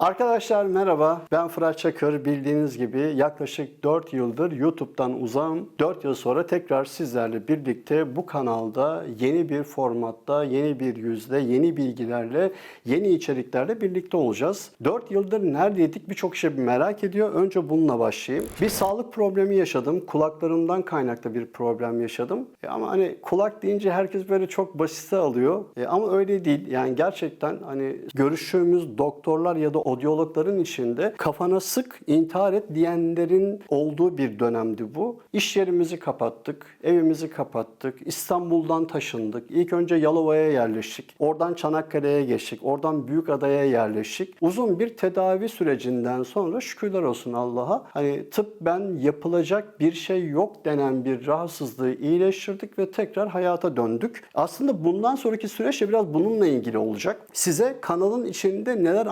Arkadaşlar merhaba. Ben Fırat Çakır. Bildiğiniz gibi yaklaşık 4 yıldır YouTube'dan uzağım. 4 yıl sonra tekrar sizlerle birlikte bu kanalda yeni bir formatta, yeni bir yüzde, yeni bilgilerle, yeni içeriklerle birlikte olacağız. 4 yıldır neredeydik birçok kişi merak ediyor. Önce bununla başlayayım. Bir sağlık problemi yaşadım. Kulaklarımdan kaynaklı bir problem yaşadım. E ama hani kulak deyince herkes böyle çok basite alıyor. E ama öyle değil. Yani gerçekten hani görüştüğümüz doktorlar ya da odyologların içinde kafana sık intihar et diyenlerin olduğu bir dönemdi bu. İş yerimizi kapattık, evimizi kapattık, İstanbul'dan taşındık. İlk önce Yalova'ya yerleştik. Oradan Çanakkale'ye geçtik. Oradan Büyükada'ya yerleştik. Uzun bir tedavi sürecinden sonra şükürler olsun Allah'a. Hani tıbben yapılacak bir şey yok denen bir rahatsızlığı iyileştirdik ve tekrar hayata döndük. Aslında bundan sonraki süreç de biraz bununla ilgili olacak. Size kanalın içinde neler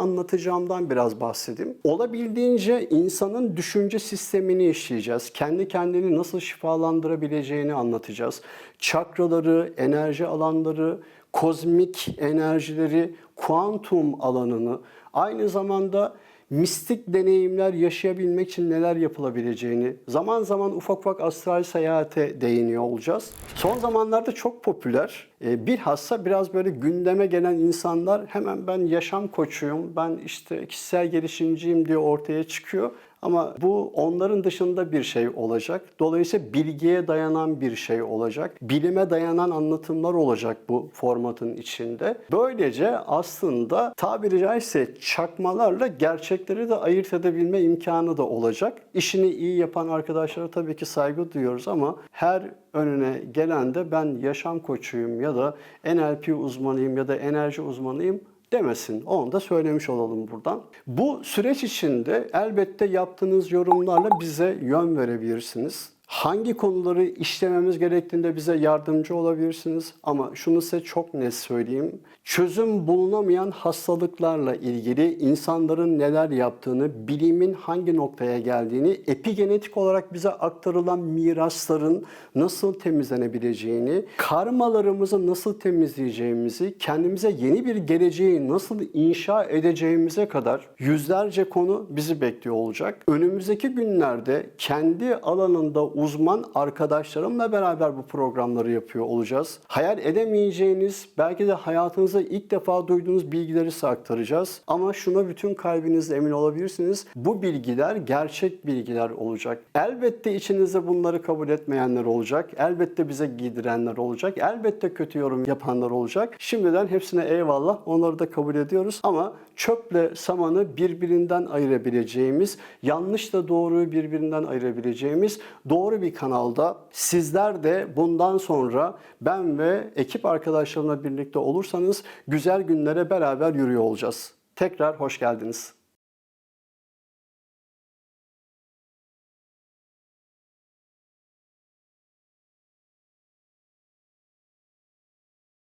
anlatacağımdan biraz bahsedeyim. Olabildiğince insanın düşünce sistemini işleyeceğiz. Kendi kendini nasıl şifalandırabileceğini anlatacağız. Çakraları, enerji alanları, kozmik enerjileri, kuantum alanını, aynı zamanda mistik deneyimler yaşayabilmek için neler yapılabileceğini, zaman zaman ufak ufak astral seyahate değiniyor olacağız. Son zamanlarda çok popüler, e, bilhassa biraz böyle gündeme gelen insanlar hemen ben yaşam koçuyum, ben işte kişisel gelişimciyim diye ortaya çıkıyor. Ama bu onların dışında bir şey olacak. Dolayısıyla bilgiye dayanan bir şey olacak. Bilime dayanan anlatımlar olacak bu formatın içinde. Böylece aslında tabiri caizse çakmalarla gerçekleri de ayırt edebilme imkanı da olacak. İşini iyi yapan arkadaşlara tabii ki saygı duyuyoruz ama her önüne gelen de ben yaşam koçuyum ya da NLP uzmanıyım ya da enerji uzmanıyım demesin. Onu da söylemiş olalım buradan. Bu süreç içinde elbette yaptığınız yorumlarla bize yön verebilirsiniz. Hangi konuları işlememiz gerektiğinde bize yardımcı olabilirsiniz. Ama şunu size çok net söyleyeyim. Çözüm bulunamayan hastalıklarla ilgili insanların neler yaptığını, bilimin hangi noktaya geldiğini, epigenetik olarak bize aktarılan mirasların nasıl temizlenebileceğini, karmalarımızı nasıl temizleyeceğimizi, kendimize yeni bir geleceği nasıl inşa edeceğimize kadar yüzlerce konu bizi bekliyor olacak. Önümüzdeki günlerde kendi alanında uzman arkadaşlarımla beraber bu programları yapıyor olacağız. Hayal edemeyeceğiniz, belki de hayatınızda ilk defa duyduğunuz bilgileri size aktaracağız. Ama şuna bütün kalbinizle emin olabilirsiniz. Bu bilgiler gerçek bilgiler olacak. Elbette içinizde bunları kabul etmeyenler olacak. Elbette bize giydirenler olacak. Elbette kötü yorum yapanlar olacak. Şimdiden hepsine eyvallah. Onları da kabul ediyoruz. Ama çöple samanı birbirinden ayırabileceğimiz, yanlışla doğruyu birbirinden ayırabileceğimiz doğru bir kanalda sizler de bundan sonra ben ve ekip arkadaşlarımla birlikte olursanız güzel günlere beraber yürüyor olacağız. Tekrar hoş geldiniz.